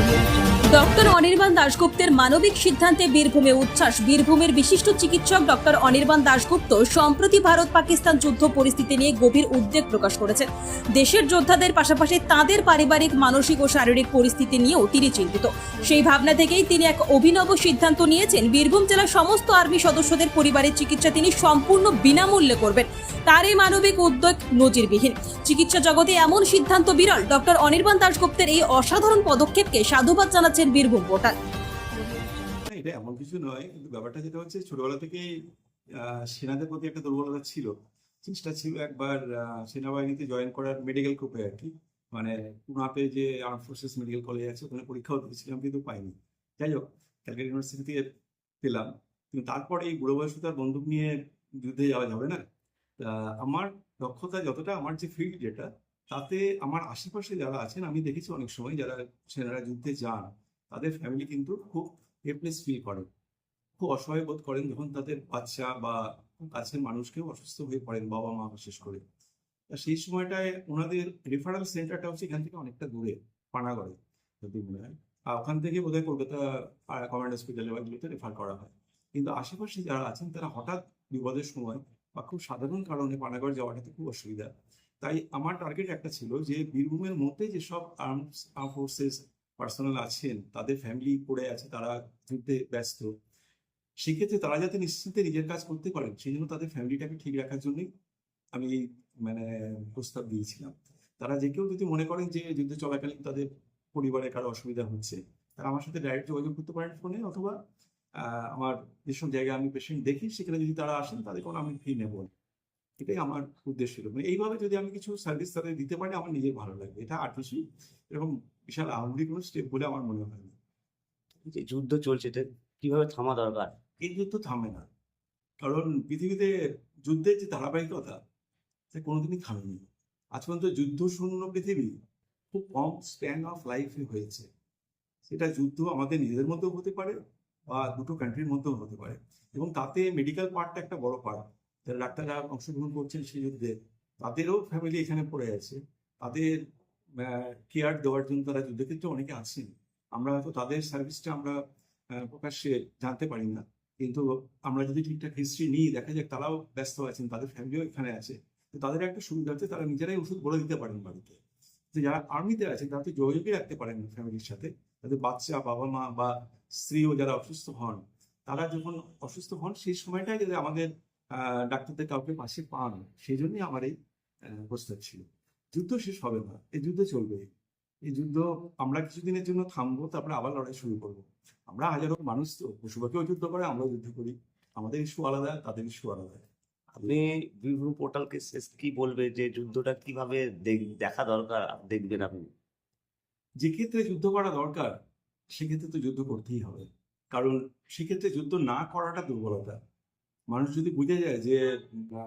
Thank you. Doctor Anirban দাশগুপ্তের মানবিক সিদ্ধান্তে বীরভূমে উচ্ছ্বাস। বীরভূমের বিশিষ্ট চিকিৎসক ডক্টর অনির্বাণ দাশগুপ্ত সম্প্রতি ভারত পাকিস্তান যুদ্ধ পরিস্থিতি নিয়ে গভীর উদ্বেগ প্রকাশ করেছেন। দেশের যোদ্ধাদের পাশাপাশি তাদের পারিবারিক, মানসিক ও শারীরিক পরিস্থিতি নিয়েও তিনি চিন্তিত। সেই ভাবনা থেকেই তিনি এক অভিনব সিদ্ধান্ত নিয়েছেন, বীরভূম জেলার সমস্ত আর্মি সদস্যদের পরিবারের চিকিৎসা তিনি সম্পূর্ণ বিনামূল্যে করবেন। তার এই মানবিক উদ্যোগ নজিরবিহীন। চিকিৎসা জগতে এমন সিদ্ধান্ত বিরল, ডক্টর অনির্বাণ দাশগুপ্তের এই অসাধারণ পদক্ষেপকে সাধুবাদ জানাচ্ছেন বীরভূম পোর্টাল এটা এমন কিছু নয় কিন্তু ব্যাপারটা যেটা হচ্ছে ছোটবেলা আহ, সেনাদের প্রতি একটা দুর্বলতা ছিল। চেষ্টা ছিল একবার সেনাবাহিনীতে জয়েন করার মেডিকেল গ্রুপে আর কি। মানে পুনাতে যে আর্ম ফোর্সেস মেডিকেল কলেজ আছে ওখানে পরীক্ষাও দিয়েছিলাম কিন্তু পাইনি। যাই হোক ক্যালকাটা ইউনিভার্সিটি থেকে পেলাম। কিন্তু তারপরে এই বুড়ো বয়সে তো আর বন্দুক নিয়ে যুদ্ধে যাওয়া যাবে না। আমার দক্ষতা যতটা আমার যে ফিল্ড যেটা তাতে আমার আশেপাশে যারা আছেন আমি দেখেছি অনেক সময় যারা সেনারা যুদ্ধে যান তাদের ফ্যামিলি কিন্তু খুব হেল্পলেস ফিল করেন খুব অসহায় বোধ করেন যখন তাদের বাচ্চা বা কাছের মানুষকেও অসুস্থ হয়ে পড়েন বাবা মা বিশেষ করে। সেই সময়টায় ওনাদের রেফারেল সেন্টারটা হচ্ছে এখান থেকে অনেকটা দূরে, পানাগড়ে, যদি মনে হয়। আর ওখান থেকে বোধহয় কলকাতা কমান্ড হসপিটালে বা রেফার করা হয়। কিন্তু আশেপাশে যারা আছেন, তারা হঠাৎ বিপদের সময় বা খুব সাধারণ কারণে পানাগড় যাওয়াটাতে খুব অসুবিধা। তাই আমার টার্গেট একটা ছিল যে বীরভূমের মধ্যে যেসব আর্মস আর্ম ফোর্সেস পার্সোনাল আছেন, তাদের ফ্যামিলি পড়ে আছে, তারা যুদ্ধে ব্যস্ত, সেক্ষেত্রে তারা যাতে নিশ্চিন্তে নিজের কাজ করতে পারেন, সেই জন্য তাদের ফ্যামিলিটাকে ঠিক রাখার জন্যই আমি এই মানে প্রস্তাব দিয়েছিলাম। তারা যে কেউ যদি মনে করেন যে যুদ্ধ চলাকালীন তাদের পরিবারে কারও অসুবিধা হচ্ছে, তারা আমার সাথে ডাইরেক্ট যোগাযোগ করতে পারেন ফোনে অথবা আমার যেসব জায়গায় আমি পেশেন্ট দেখি, সেখানে যদি তারা আসেন, তাদের কোনো আমি ফি নেব। এটাই আমার উদ্দেশ্য ছিল। মানে এইভাবে যদি আমি কিছু সার্ভিস তাদের দিতে পারি, আমার নিজের ভালো লাগবে। এটা কিছুই এরকম বিশাল আহমদি কোনো স্টেপ বলে আমার মনে হয় না। যে যুদ্ধ চলছে এটা কীভাবে থামা দরকার? এই যুদ্ধ থামে না। কারণ পৃথিবীতে যুদ্ধের যে ধারাবাহিকতা সে কোনোদিনই থামেনি আজ পর্যন্ত যুদ্ধ শূন্য পৃথিবী খুব কম স্প্যান অফ লাইফে হয়েছে। সেটা যুদ্ধ আমাদের নিজেদের মধ্যেও হতে পারে বা দুটো কান্ট্রির মধ্যেও হতে পারে। এবং তাতে মেডিকেল পার্টটা একটা বড় পার্ট যারা ডাক্তাররা অংশগ্রহণ করছেন সেই যুদ্ধে তাদেরও ফ্যামিলি এখানে পড়ে আছে। তাদের কেয়ার দেওয়ার জন্য তারা যুদ্ধক্ষেত্রে অনেকে আছেন। আমরা হয়তো তাদের সার্ভিসটা আমরা প্রকাশ্যে জানতে পারি না। কিন্তু আমরা যদি ঠিকঠাক হিস্ট্রি নিই, দেখা যাক তারাও ব্যস্ত আছেন, তাদের ফ্যামিলিও এখানে আছে। তো তাদের একটা সুবিধা হচ্ছে তারা নিজেরাই ওষুধ বলে দিতে পারেন বাড়িতে। তো যারা আর্মিতে আছেন, তারা তো যোগাযোগই রাখতে পারেন ফ্যামিলির সাথে। তাদের বাচ্চা, বাবা মা বা স্ত্রীও যারা অসুস্থ হন, তারা যখন অসুস্থ হন, সেই সময়টাই যদি আমাদের ডাক্তারদের কাউকে পাশে পান, সেই জন্যই আমার এই প্রস্তাব ছিল। যুদ্ধ শেষ হবে না এই যুদ্ধ চলবে। এই যুদ্ধ আমরা কিছুদিনের জন্য থামবো তারপরে আবার লড়াই শুরু করব। আমরা হাজারো মানুষ তো পশু পাখিও যুদ্ধ করে আমরাও যুদ্ধ করি। আমাদের ইস্যু আলাদা তাদের ইস্যু আলাদা। আপনি বীরভূম পোর্টালকে শেষ কি বলবে যে যুদ্ধটা কীভাবে দেখা দরকার দেখবেন আপনি? যে ক্ষেত্রে যুদ্ধ করা দরকার সেক্ষেত্রে তো যুদ্ধ করতেই হবে। কারণ সেক্ষেত্রে যুদ্ধ না করাটা দুর্বলতা। মানুষ যদি বুঝে যায় যে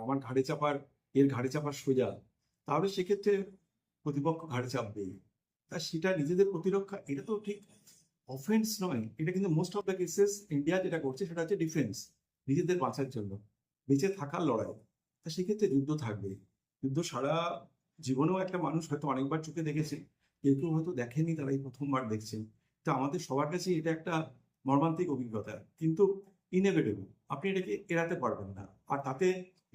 আমার ঘাড়ে চাপার এর ঘাড়ে চাপার সোজা তাহলে সেক্ষেত্রে প্রতিপক্ষ ঘাড়ে চাপবেই। তা সেটা নিজেদের প্রতিরক্ষা, এটা তো ঠিক অফেন্স নয়, এটা কিন্তু most of the cases India যেটা করছে সেটা হচ্ছে ডিফেন্স নিজেদের বাঁচার জন্য, বেঁচে থাকার লড়াই। তা সেক্ষেত্রে যুদ্ধ থাকবে। যুদ্ধ সারা জীবনেও একটা মানুষ হয়তো অনেকবার চোখে দেখেছে, কেউ কেউ হয়তো দেখেনি তারা এই প্রথমবার দেখছেন তো আমাদের সবার কাছে এটা একটা মর্মান্তিক অভিজ্ঞতা, কিন্তু ইনেভিটেবল আপনি এটাকে এড়াতে পারবেন না। আর তাতে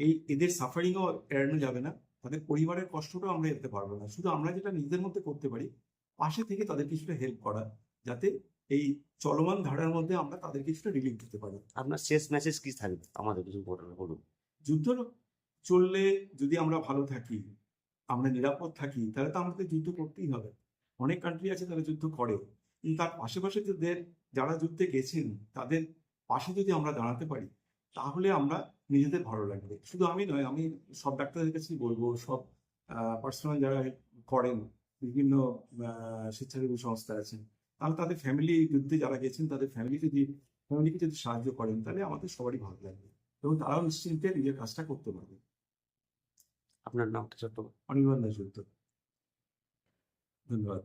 এই এদের সাফারিংও এড়ানো যাবে না। তাদের পরিবারের কষ্টটাও আমরা এড়াতে পারব না। শুধু আমরা যেটা নিজেদের মধ্যে করতে পারি পাশে থেকে তাদের কিছুটা হেল্প করা যাতে এই চলমান ধারার মধ্যে আমরা তাদের কিছুটা রিলিফ দিতে পারি। আপনার শেষ মেসেজ কি থাকবে? আমাদের কিছু বলুন যুদ্ধ চললে যদি আমরা ভালো থাকি আমরা নিরাপদ থাকি তাহলে তো আমাদের যুদ্ধ করতেই হবে। অনেক কান্ট্রি আছে তারা যুদ্ধ করে কিন্তু তার পাশাপাশি যাদের যারা যুদ্ধে গেছেন তাদের পাশে যদি আমরা দাঁড়াতে পারি তাহলে আমরা নিজেদের ভালো লাগবে। শুধু আমি নয় আমি সব ডাক্তারদের কাছেই বলব সব পার্সোনাল যারা করেন বিভিন্ন স্বেচ্ছাসেবী সংস্থা আছেন তাহলে তাদের ফ্যামিলি যুদ্ধে যারা গেছেন তাদের ফ্যামিলি যদি ফ্যামিলিকে যদি সাহায্য করেন তাহলে আমাদের সবারই ভালো লাগবে। এবং তারাও নিশ্চিন্তে নিজের কাজটা করতে পারবে। আপনার নামটা ছোট্ট অনির্বাণ দাস ধন্যবাদ।